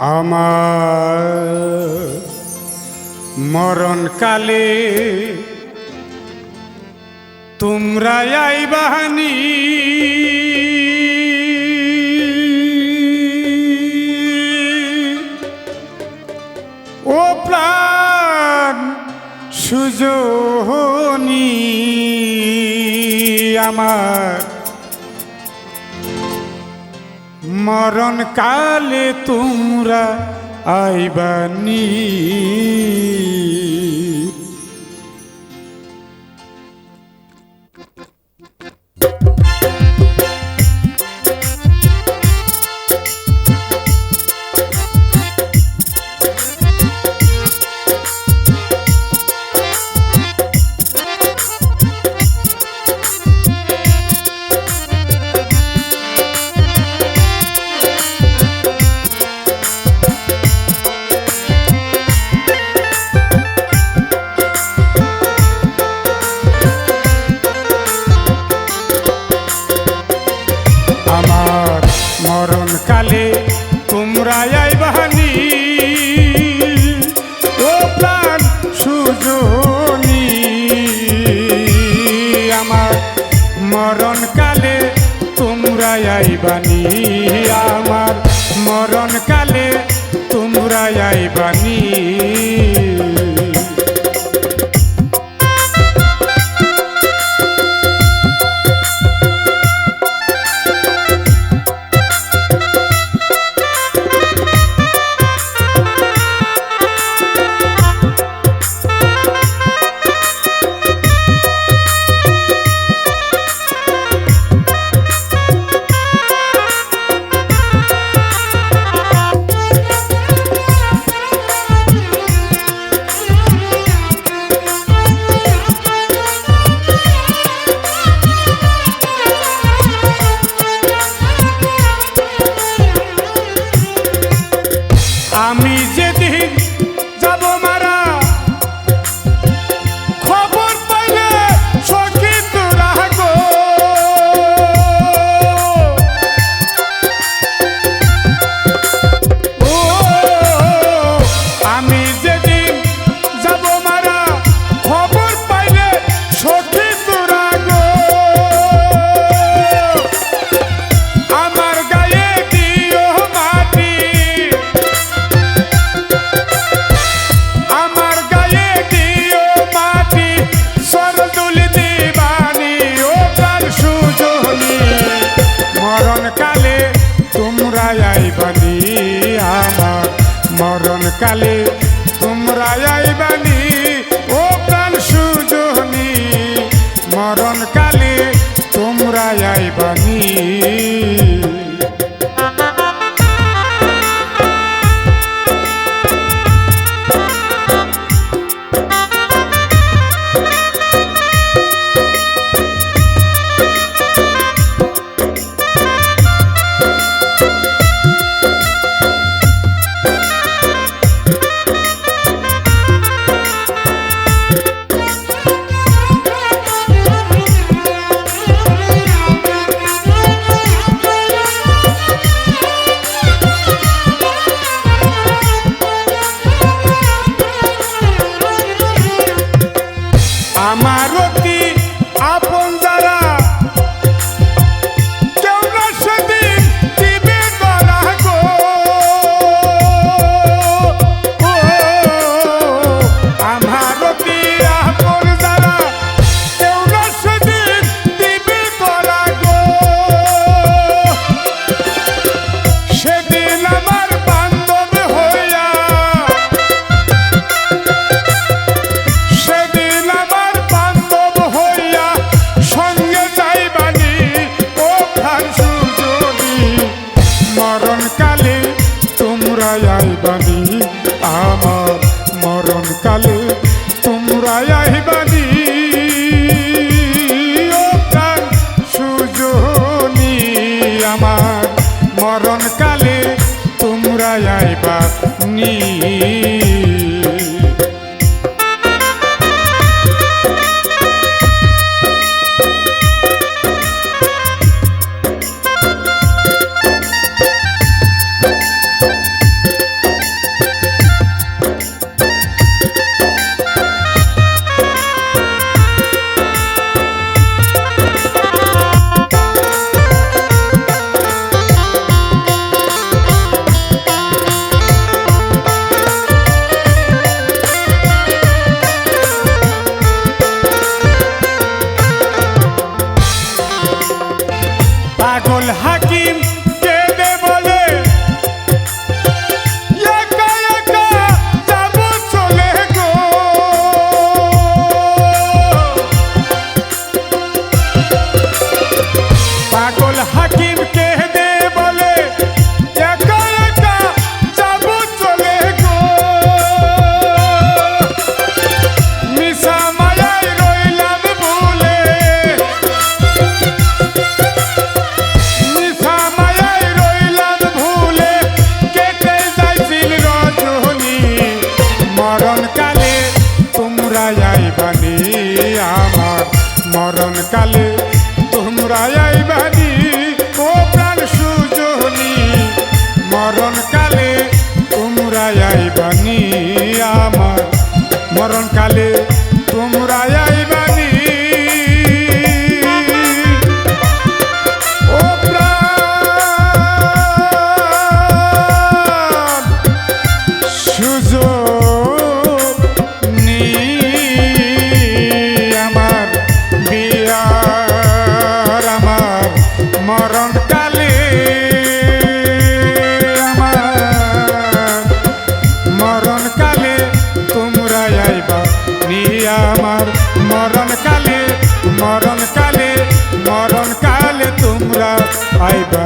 আমার মরণকালে তোমরা আই বাহানি ও প্রাণ সুজনী আমার মরণ কালে তোমরা আইবানি মরণকালে তোমরা আইবা নিয়ে কালে তোমরা আইবানি ও প্রাণ সুজনী মরণ মরণ কালে আমার। মরণ কালে তোমরা আইবা নিয়ে আমার। মরণ কালে মরণ কালে মরণ কালে তোমরা আইবা